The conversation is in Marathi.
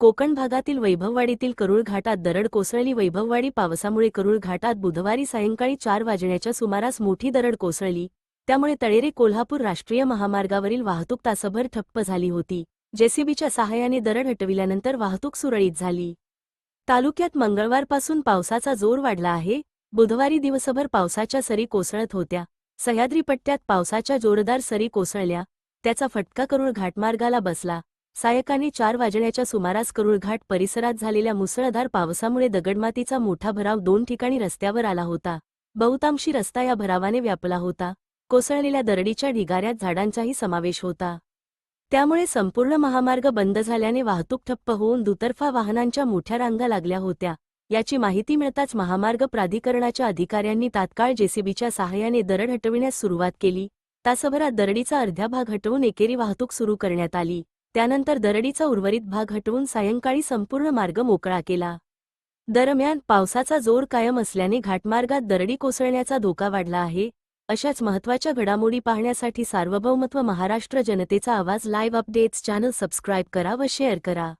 कोकण भागातील वैभववाडीतील करुळ घाटात दरड कोसळली. वैभववाडी पावसामुळे करुळ घाटात बुधवारी सायंकाळी चार वाजण्याच्या सुमारास मोठी दरड कोसळली. त्यामुळे तळेरे कोल्हापूर राष्ट्रीय महामार्गावरील वाहतूक तासभर ठप्प झाली होती. जेसीबीच्या सहाय्याने दरड हटविल्यानंतर वाहतूक सुरळीत झाली. तालुक्यात मंगळवारपासून पावसाचा जोर वाढला आहे. बुधवारी दिवसभर पावसाच्या सरी कोसळत होत्या. सह्याद्री पट्ट्यात पावसाच्या जोरदार सरी कोसळल्या. त्याचा फटका करुळ घाटमार्गाला बसला. सायकाने चार वाजण्याच्या सुमारास करुळघाट परिसरात झालेल्या मुसळधार पावसामुळे दगडमातीचा मोठा भराव दोन ठिकाणी रस्त्यावर आला होता. बहुतांशी रस्ता या भरावाने व्यापला होता. कोसळलेल्या दरडीच्या ढिगाऱ्यात झाडांचाही समावेश होता. त्यामुळे संपूर्ण महामार्ग बंद झाल्याने वाहतूक ठप्प होऊन दुतर्फा वाहनांच्या मोठ्या रांगा लागल्या होत्या. याची माहिती मिळताच महामार्ग प्राधिकरणाच्या अधिकाऱ्यांनी तात्काळ जेसीबीच्या सहाय्याने दरड हटविण्यास सुरुवात केली. तासभरात दरडीचा अर्ध्या भाग हटवून एकेरी वाहतूक सुरू करण्यात आली. त्यानंतर दरडीचा उर्वरित भाग हटवून सायंकाळी संपूर्ण मार्ग मोकळा केला. दरम्यान पावसाचा जोर कायम असल्याने घाटमार्गात दरडी कोसळण्याचा धोका वाढला आहे अशाच महत्त्वाच्या घडामोडी पाहण्यासाठी सार्वभौमत्व महाराष्ट्र जनतेचा आवाज लाईव्ह अपडेट्स चॅनल सबस्क्राईब करा व शेअर करा.